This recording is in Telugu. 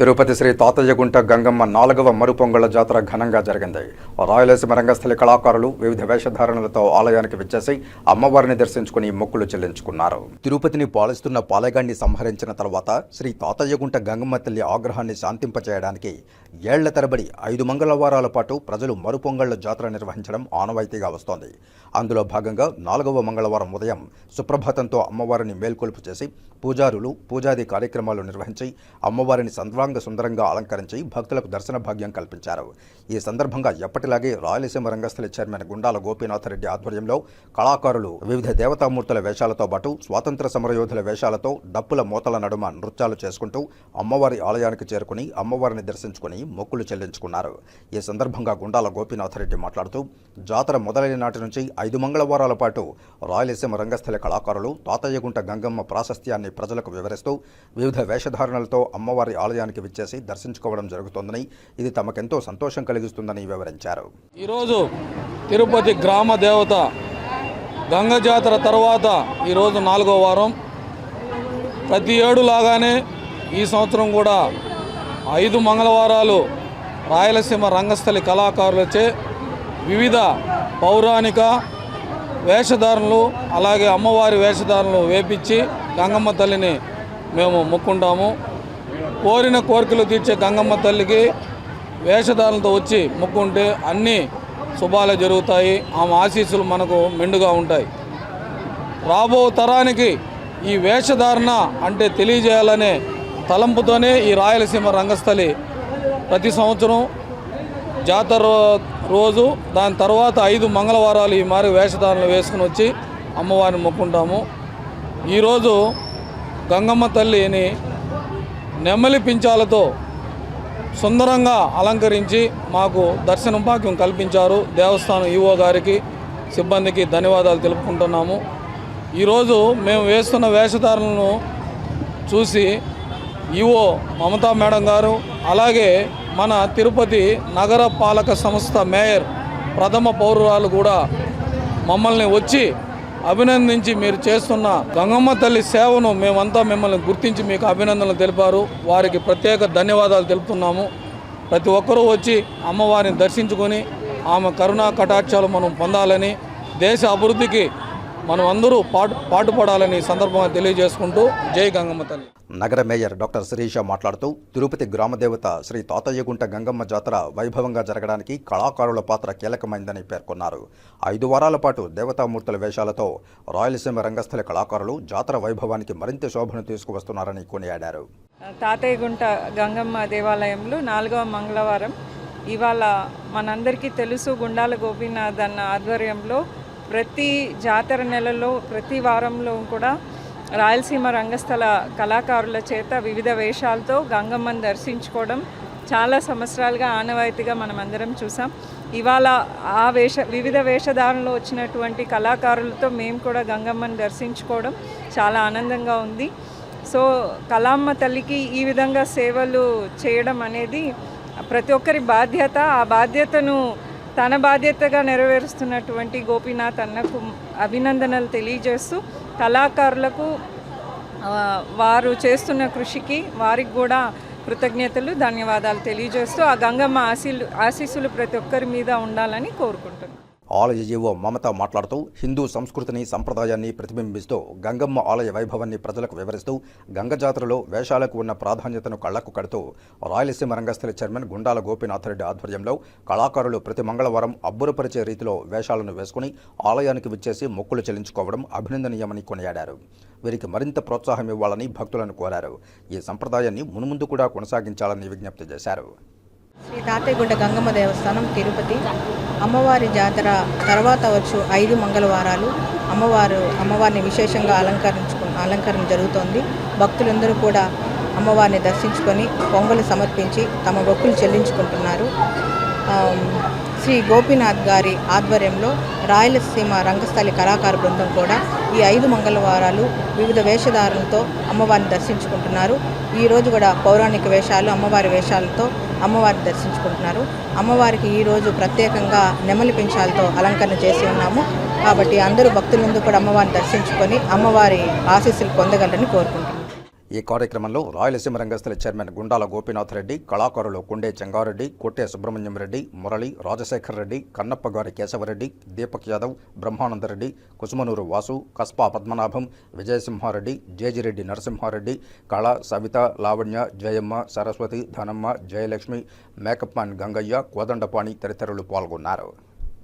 తిరుపతి శ్రీ తాతయ్యగుంట గంగమ్మ నాలుగవ మరుపొంగళ జాతర ఘనంగా జరిగింది. రాయలసీమ రంగస్థలి కళాకారులు వివిధ వేషధారణలతో ఆలయానికి విచ్చేసి అమ్మవారిని దర్శించుకుని మొక్కులు చెల్లించుకున్నారు. తిరుపతిని పాలిస్తున్న పాలెగాన్ని సంహరించిన తర్వాత శ్రీ తాతయ్యగుంట గంగమ్మ తల్లి ఆగ్రహాన్ని శాంతింపచేయడానికి ఏళ్ళ తరబడి ఐదు మంగళవారాల పాటు ప్రజలు మరుపొంగళ్ళ జాతర నిర్వహించడం ఆనవాయితీగా వస్తోంది. అందులో భాగంగా నాలుగవ మంగళవారం ఉదయం సుప్రభాతంతో అమ్మవారిని మేల్కొల్పు చేసి పూజారులు పూజాది కార్యక్రమాలు నిర్వహించి అమ్మవారిని సర్వాంగ సుందరంగా అలంకరించి భక్తులకు దర్శన భాగ్యం కల్పించారు. ఈ సందర్భంగా ఎప్పటిలాగే రాయలసీమ రంగస్థలి చైర్మన్ గుండాల గోపీనాథరెడ్డి ఆధ్వర్యంలో కళాకారులు వివిధ దేవతామూర్తుల వేషాలతో పాటు స్వాతంత్ర సమరయోధుల వేషాలతో డప్పుల మూతల నడుమ నృత్యాలు చేసుకుంటూ అమ్మవారి ఆలయానికి చేరుకుని అమ్మవారిని దర్శించుకుని మొక్కులు చెల్లించుకున్నారు. ఈ సందర్భంగా గుండాల గోపీనాథరెడ్డి మాట్లాడుతూ జాతర మొదలైన నాటి నుంచి ఐదు మంగళవారాల పాటు రాయలసీమ రంగస్థలి కళాకారులు తాతయ్యగుంట గంగమ్మ ప్రాశస్త్యాన్ని ప్రజలకు వివరిస్తూ వివిధ వేషధారణలతో అమ్మవారి ఆలయానికి విచ్చేసి దర్శించుకోవడం జరుగుతోందని ఇది తమకెంతో సంతోషం కలిగిస్తుందని వివరించారు. ఈరోజు తిరుపతి గ్రామ దేవత గంగ జాతర తర్వాత ఈరోజు నాలుగో వారం. ప్రతి ఏడు లాగానే ఈ సంవత్సరం కూడా ఐదు మంగళవారాలు రాయలసీమ రంగస్థలి కళాకారులచే వివిధ పౌరాణిక వేషధారణలు అలాగే అమ్మవారి వేషధారణలు వేపించి గంగమ్మ తల్లిని మేము మొక్కుంటాము. కోరిన కోరికలు తీర్చే గంగమ్మ తల్లికి వేషధారణతో వచ్చి మొక్కుంటే అన్ని శుభాలే జరుగుతాయి. ఆమె ఆశీస్సులు మనకు మెండుగా ఉంటాయి. రాబో తరానికి ఈ వేషధారణ అంటే తెలియజేయాలనే తలంపుతోనే ఈ రాయలసీమ రంగస్థలి ప్రతి సంవత్సరం జాతర రోజు దాని తర్వాత ఐదు మంగళవారాలు ఈ మారి వేషధారణలు వేసుకుని వచ్చి అమ్మవారిని మొక్కుంటాము. ఈరోజు గంగమ్మ తల్లిని నెమ్మలి పించాలతో సుందరంగా అలంకరించి మాకు దర్శనం భాగ్యం కల్పించారు దేవస్థానం ఈవో గారికి సిబ్బందికి ధన్యవాదాలు తెలుపుకుంటున్నాము. ఈరోజు మేము వేస్తున్న వేషధారణను చూసి ఈవో మమతా మేడం గారు అలాగే మన తిరుపతి నగర పాలక సంస్థ మేయర్ ప్రథమ పౌరురాలు కూడా మమ్మల్ని వచ్చి అభినందించి మీరు చేస్తున్న గంగమ్మ తల్లి సేవను మేమంతా మిమ్మల్ని గుర్తించి మీకు అభినందనలు తెలిపారు. వారికి ప్రత్యేక ధన్యవాదాలు తెలుపుతున్నాము. ప్రతి ఒక్కరూ వచ్చి అమ్మవారిని దర్శించుకొని ఆమె కరుణా కటాక్షాలు మనం పొందాలని దేశ అభివృద్ధికి మనం అందరూ పాటు పాటుపడాలని సందర్భంగా తెలియజేసుకుంటూ జై గంగమ్మ తల్లి. నగర మేయర్ డాక్టర్ శిరీష మాట్లాడుతూ తిరుపతి గ్రామదేవత శ్రీ తాతయ్యగుంట గంగమ్మ జాతర వైభవంగా జరగడానికి కళాకారుల పాత్ర కీలకమైందని పేర్కొన్నారు. ఐదు వారాల పాటు దేవతామూర్తుల వేషాలతో రాయలసీమ రంగస్థలి కళాకారులు జాతర వైభవానికి మరింత శోభను తీసుకువస్తున్నారని కొనియాడారు. తాతయ్యగుంట గంగమ్మ దేవాలయంలో నాలుగవ మంగళవారం ఇవాళ మనందరికీ తెలుసు గుండాల గోపీనాథ్ అన్న ఆధ్వర్యంలో ప్రతి జాతర నెలలో ప్రతి వారంలో కూడా రాయలసీమ రంగస్థల కళాకారుల చేత వివిధ వేషాలతో గంగమ్మని దర్శించుకోవడం చాలా సంవత్సరాలుగా ఆనవాయితీగా మనం అందరం చూసాం. ఇవాళ ఆ వేష వివిధ వేషధారణలో వచ్చినటువంటి కళాకారులతో మేము కూడా గంగమ్మని దర్శించుకోవడం చాలా ఆనందంగా ఉంది. సో కళామ్మ తల్లికి ఈ విధంగా సేవలు చేయడం అనేది ప్రతి ఒక్కరి బాధ్యత. ఆ బాధ్యతను తన బాధ్యతగా నెరవేరుస్తున్నటువంటి గోపీనాథ్ అన్నకు అభినందనలు తెలియజేస్తూ కళాకారులకు వారు చేస్తున్న కృషికి వారికి కూడా కృతజ్ఞతలు ధన్యవాదాలు తెలియజేస్తూ ఆ గంగమ్మ ఆశీలు ఆశీస్సులు ప్రతి ఒక్కరి మీద ఉండాలని కోరుకుంటున్నాను. ఆలయ జీవో మమత మాట్లాడుతూ హిందూ సంస్కృతిని సంప్రదాయాన్ని ప్రతిబింబిస్తూ గంగమ్మ ఆలయ వైభవాన్ని ప్రజలకు వివరిస్తూ గంగ జాతరలో వేషాలకు ఉన్న ప్రాధాన్యతను కళ్ళకు కడుతూ రాయలసీమ రంగస్థలి చైర్మన్ గుండాల గోపీనాథరెడ్డి ఆధ్వర్యంలో కళాకారులు ప్రతి మంగళవారం అబ్బురపరిచే రీతిలో వేషాలను వేసుకుని ఆలయానికి విచ్చేసి మొక్కులు చెల్లించుకోవడం అభినందనీయమని కొనియాడారు. వీరికి మరింత ప్రోత్సాహం ఇవ్వాలని భక్తులను కోరారు. ఈ సంప్రదాయాన్ని మున్ముందు కూడా కొనసాగించాలని విజ్ఞప్తి చేశారు. శ్రీ తాతయ్యగుంట గంగమ్మ దేవస్థానం తిరుపతి. అమ్మవారి జాతర తర్వాత వచ్చు ఐదు మంగళవారాలు. అమ్మవారు అమ్మవారిని విశేషంగా అలంకరించుకు అలంకరణ జరుగుతోంది. భక్తులందరూ కూడా అమ్మవారిని దర్శించుకొని పొంగలు సమర్పించి తమ మొక్కులు చెల్లించుకుంటున్నారు. శ్రీ గోపీనాథ్ గారి ఆధ్వర్యంలో రాయలసీమ రంగస్థలి కళాకార బృందం కూడా ఈ ఐదు మంగళవారాలు వివిధ వేషధారణతో అమ్మవారిని దర్శించుకుంటున్నారు. ఈరోజు కూడా పౌరాణిక వేషాలు అమ్మవారి వేషాలతో అమ్మవారిని దర్శించుకుంటున్నారు. అమ్మవారికి ఈ రోజు ప్రత్యేకంగా నెమలి పింఛాలతో అలంకరణ చేసి ఉన్నాము. కాబట్టి అందరూ భక్తులందరూ కూడా అమ్మవారిని దర్శించుకొని అమ్మవారి ఆశీస్సులు పొందగలరని కోరుకుంటున్నాం. ఈ కార్యక్రమంలో రాయలసీమ రంగస్థల చైర్మన్ గుండాల గోపీనాథ్ రెడ్డి కళాకారులు కుండే చెంగారెడ్డి కొట్టే సుబ్రహ్మణ్యం రెడ్డి మురళి రాజశేఖర్ రెడ్డి కన్నప్ప గారి కేశవరెడ్డి దీపక్ యాదవ్ బ్రహ్మానందరెడ్డి కుసుమనూరు వాసు కస్పా పద్మనాభం విజయసింహారెడ్డి జేజిరెడ్డి నరసింహారెడ్డి కళ సవిత లావణ్య జయమ్మ సరస్వతి ధనమ్మ జయలక్ష్మి మేకప్ మ్యాన్ గంగయ్య కోదండపాణి తదితరులు పాల్గొన్నారు.